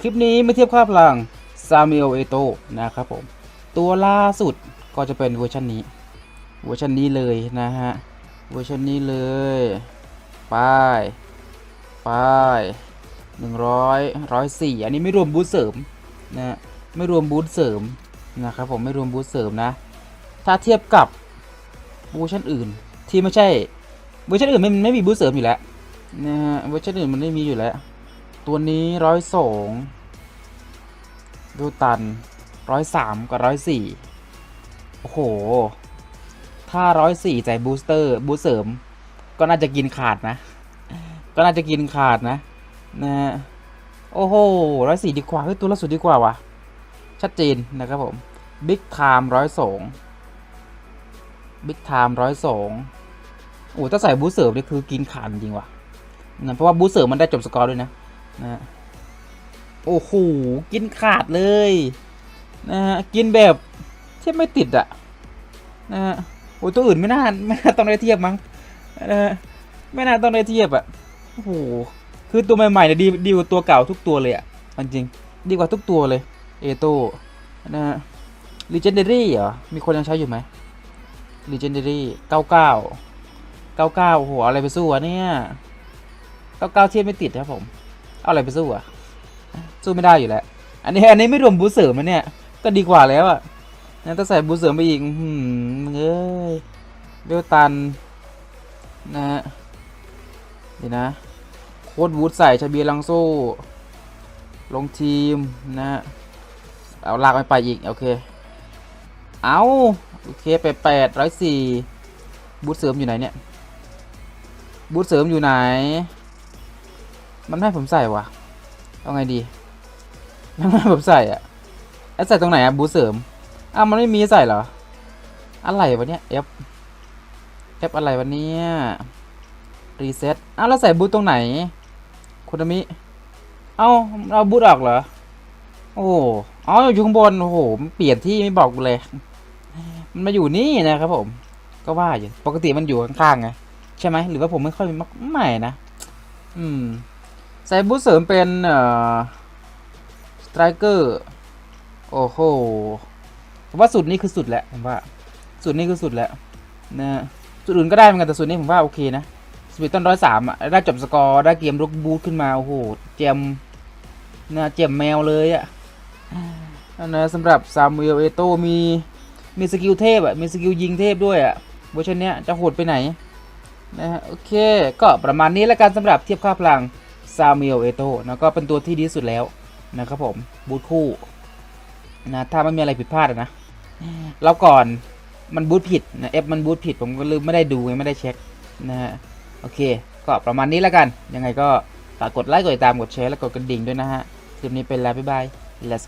คลิปนี้มาเทียบค่าพลัง Samuel Eto นะครับผม ตัวล่าสุดก็จะเป็นเวอร์ชันนี้ เวอร์ชันนี้เลยนะฮะ เวอร์ชันนี้เลยไป้ายป้ายหนึ่งร้อยร้อยสี่อันนี้ไม่รวมบูทเสริมนะฮะไม่รวมบูทเสริมนะครับผมไม่รวมบูทเสริมนะ ถ้าเทียบกับเวอร์ชันอื่นที่ไม่ใช่เวอร์ชันอื่นไม่ไม่มีบูทเสริมอยู่แล้วนะฮะเวอร์ชันอื่นมันไม่มีอยู่แล้ว ตัวนี้ร้อยสองดูตันร้อยสามกับร้อยสี่โอ้โห ถ้าร้อยสี่ใจบูสเตอร์บูสเสริม ก็น่าจะกินขาดนะ ก็น่าจะกินขาดนะนะโอ้โหร้อยสี่ดีกว่าเฮ้ยตัวล่าสุดดีกว่าวะชัดเจนนะครับผมบิ๊กไทม์ร้อยสองบิ๊กไทม์ร้อยสองโอ้ถ้าใส่บูสเสริมนี่คือกินขาดจริงว่ะนะเพราะว่าบูสเสริมมันได้จบสกอร์ด้วยนะ นะโอ้โหกินขาดเลย นะฮะกินแบบเทียบไม่ติดอะนะฮะโอ้ตัวอื่นไม่น่าไม่น่าต้องได้เทียบมั้งนะฮะไม่น่าต้องได้เทียบอะโอ้โหคือตัวใหม่ๆเนี่ยดีดีกว่าตัวเก่าทุกตัวเลยอะอจริงดีกว่าทุกตัวเลยเอโต้นะฮะ legendary เหรอมีคนยังใช้อยู่ไหม legendary เก้าเก้าเก้าเก้าโอ้โหอาอะไรไปสู้วะเนี่ยเก้าเก้าเทียบไม่ติดครับผม เอาอะไรไปสู้อะ สู้ไม่ได้อยู่แล้ว อันนี้อันนี้ไม่รวมบูเสริมนะเนี่ย ก็ดีกว่าแล้วอะนั่นต้องใส่บูเสริมไปอีกหืมมึงเอ้ยเบลตันนะฮะเดี๋ยวนะ โคดวูดใส่ชาเบียร์ลังโซ่ ลงทีมนะฮะเอาลากไปไปอีก โอเค เอาโอเคไปแปดร้อยสี่บูทเสริมอยู่ไหนเนี่ย บูทเสริมอยู่ไหน มันไม่ให้ผมใส่วะเอาไงดีมันไม่ให้ผมใส่อะแล้วใส่ตรงไหนอะบูเสริมอ้าวมันไม่มีใส่เหรอ อะไรวะเนี่ย F F อะไรวะเนี่ยรีเซ็ตอ้าวแล้วใส่บูทตรงไหน คุณมิ เอ้าเราบูทออกเหรอ โอ้อ๋ออยู่ข้างบน โอ้โห มันเปลี่ยนที่ไม่บอกกูเลย มันมาอยู่นี่นะครับผม ก็ว่าอยู่ ปกติมันอยู่ข้างๆไง ใช่ไหม หรือว่าผมไม่ค่อยมักไม่นะ อืม ใส่บูทเสริมเป็นเอ่อสไตรเกอร์โอ้โหผมว่าสุดนี้คือสุดแหละผมว่าสุดนี้คือสุดแหล้วนะสุดอื่นก็ได้เหมือนกันแต่สุดนี้ผมว่าโอเคนะสปีดต้นร้อยสามอะได้จบสกอร์ได้เกมลุกบูทขึ้นมาโอ้โหเจมนะเจมแมวเลยอะนั่นนะสำหรับซามูเอลเอโตมีมีสกิลเทพอะมีสกิลยิงเทพด้วยอะเวอร์ชันเนี้ยจะโหดไปไหนนะฮะโอเค ก็ประมาณนี้แล้วกันสำหรับเทียบค่าพลัง ซามูเอลเอโต้นะก็เป็นตัวที่ดีที่สุดแล้วนะครับผมบูทคู่นะถ้าไม่มีอะไรผิดพลาดนะแล้วก่อนมันบูทผิดนะเอฟมันบูทผิดผมก็ลืมไม่ได้ดูไงไม่ได้เช็คนะฮะโอเค ก็ประมาณนี้แล้วกัน ยังไงก็ฝากกดไลค์กดติดตามกดแชร์และกดกระดิ่งด้วยนะฮะคลิปนี้เป็นแล้วบ๊ายบาย let's